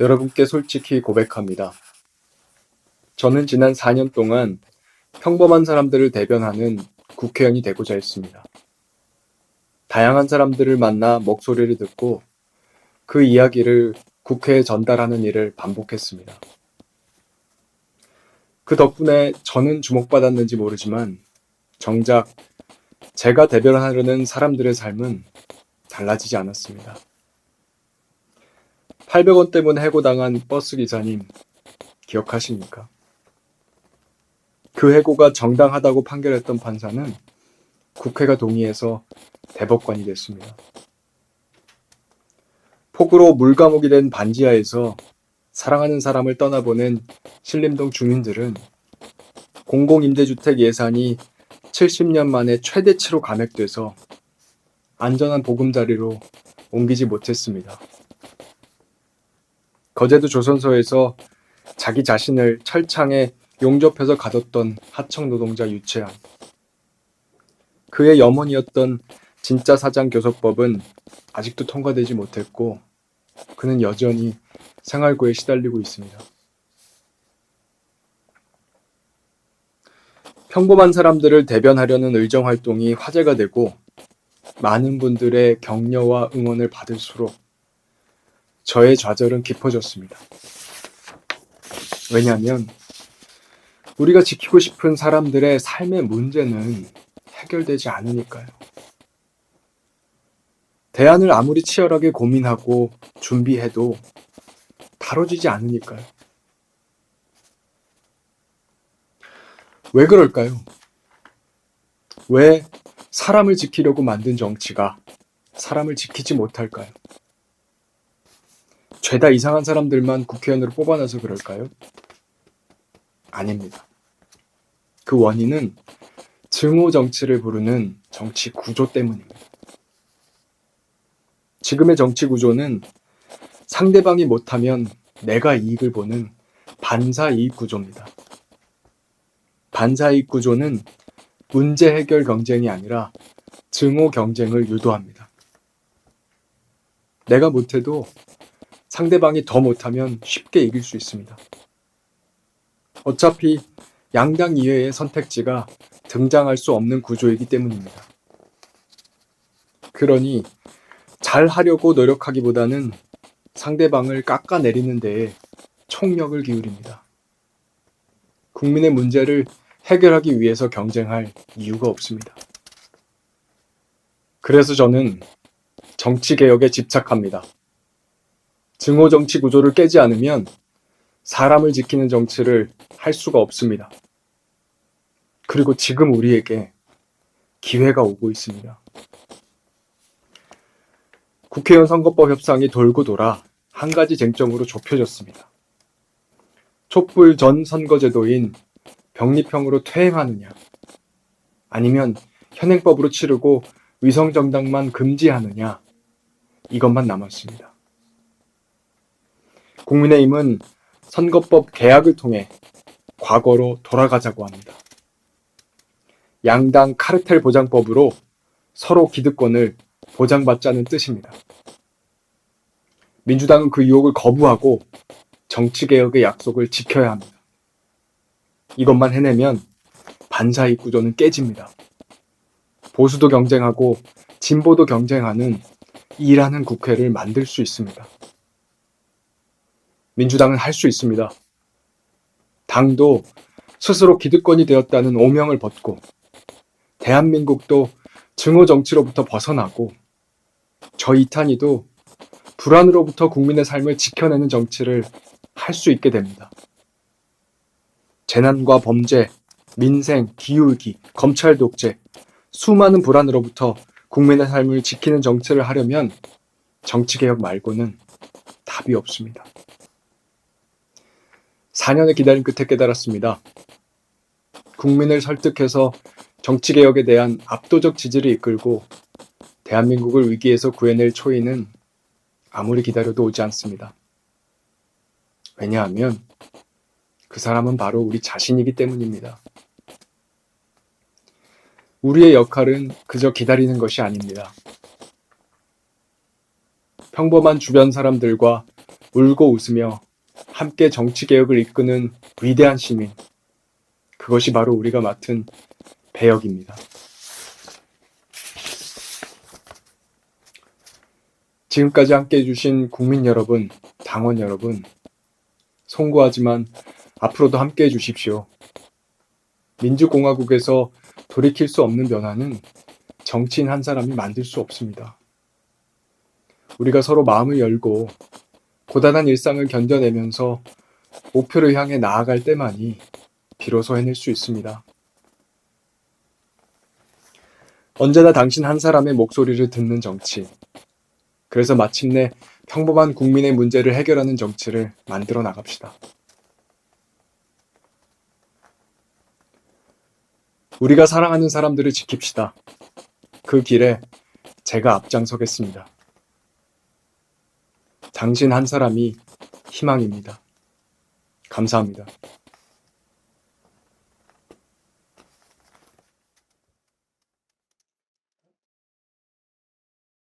여러분께 솔직히 고백합니다. 저는 지난 4년 동안 평범한 사람들을 대변하는 국회의원이 되고자 했습니다. 다양한 사람들을 만나 목소리를 듣고 그 이야기를 국회에 전달하는 일을 반복했습니다. 그 덕분에 저는 주목받았는지 모르지만 정작 제가 대변하려는 사람들의 삶은 달라지지 않았습니다. 800원 때문에 해고당한 버스 기사님 기억하십니까? 그 해고가 정당하다고 판결했던 판사는 국회가 동의해서 대법관이 됐습니다. 폭우로 물감옥이 된 반지하에서 사랑하는 사람을 떠나보낸 신림동 주민들은 공공임대주택 예산이 70년 만에 최대치로 감액돼서 안전한 보금자리로 옮기지 못했습니다. 거제도 조선소에서 자기 자신을 철창에 용접해서 가뒀던 하청 노동자 유채한. 그의 염원이었던 진짜 사장 교섭법은 아직도 통과되지 못했고 그는 여전히 생활고에 시달리고 있습니다. 평범한 사람들을 대변하려는 의정 활동이 화제가 되고 많은 분들의 격려와 응원을 받을수록 저의 좌절은 깊어졌습니다. 왜냐하면 우리가 지키고 싶은 사람들의 삶의 문제는 해결되지 않으니까요. 대안을 아무리 치열하게 고민하고 준비해도 다뤄지지 않으니까요. 왜 그럴까요? 왜 사람을 지키려고 만든 정치가 사람을 지키지 못할까요? 죄다 이상한 사람들만 국회의원으로 뽑아놔서 그럴까요? 아닙니다. 그 원인은 증오 정치를 부르는 정치 구조 때문입니다. 지금의 정치 구조는 상대방이 못하면 내가 이익을 보는 반사 이익 구조입니다. 반사 이익 구조는 문제 해결 경쟁이 아니라 증오 경쟁을 유도합니다. 내가 못해도 상대방이 더 못하면 쉽게 이길 수 있습니다. 어차피 양당 이외의 선택지가 등장할 수 없는 구조이기 때문입니다. 그러니 잘 하려고 노력하기보다는 상대방을 깎아내리는 데에 총력을 기울입니다. 국민의 문제를 해결하기 위해서 경쟁할 이유가 없습니다. 그래서 저는 정치 개혁에 집착합니다. 증오 정치 구조를 깨지 않으면 사람을 지키는 정치를 할 수가 없습니다. 그리고 지금 우리에게 기회가 오고 있습니다. 국회의원 선거법 협상이 돌고 돌아 한 가지 쟁점으로 좁혀졌습니다. 촛불 전 선거제도인 병립형으로 퇴행하느냐, 아니면 현행법으로 치르고 위성정당만 금지하느냐, 이것만 남았습니다. 국민의힘은 선거법 개혁을 통해 과거로 돌아가자고 합니다. 양당 카르텔 보장법으로 서로 기득권을 보장받자는 뜻입니다. 민주당은 그 유혹을 거부하고 정치개혁의 약속을 지켜야 합니다. 이것만 해내면 반사이익 구조는 깨집니다. 보수도 경쟁하고 진보도 경쟁하는 일하는 국회를 만들 수 있습니다. 민주당은 할 수 있습니다. 당도 스스로 기득권이 되었다는 오명을 벗고 대한민국도 증오 정치로부터 벗어나고 저 이탄이도 불안으로부터 국민의 삶을 지켜내는 정치를 할 수 있게 됩니다. 재난과 범죄, 민생, 기후위기, 검찰 독재, 수많은 불안으로부터 국민의 삶을 지키는 정치를 하려면 정치개혁 말고는 답이 없습니다. 4년의 기다림 끝에 깨달았습니다. 국민을 설득해서 정치개혁에 대한 압도적 지지를 이끌고 대한민국을 위기에서 구해낼 초인은 아무리 기다려도 오지 않습니다. 왜냐하면 그 사람은 바로 우리 자신이기 때문입니다. 우리의 역할은 그저 기다리는 것이 아닙니다. 평범한 주변 사람들과 울고 웃으며 함께 정치 개혁을 이끄는 위대한 시민. 그것이 바로 우리가 맡은 배역입니다. 지금까지 함께 해주신 국민 여러분, 당원 여러분, 송구하지만 앞으로도 함께 해주십시오. 민주공화국에서 돌이킬 수 없는 변화는 정치인 한 사람이 만들 수 없습니다. 우리가 서로 마음을 열고 고단한 일상을 견뎌내면서 목표를 향해 나아갈 때만이 비로소 해낼 수 있습니다. 언제나 당신 한 사람의 목소리를 듣는 정치. 그래서 마침내 평범한 국민의 문제를 해결하는 정치를 만들어 나갑시다. 우리가 사랑하는 사람들을 지킵시다. 그 길에 제가 앞장서겠습니다. 당신 한 사람이 희망입니다. 감사합니다.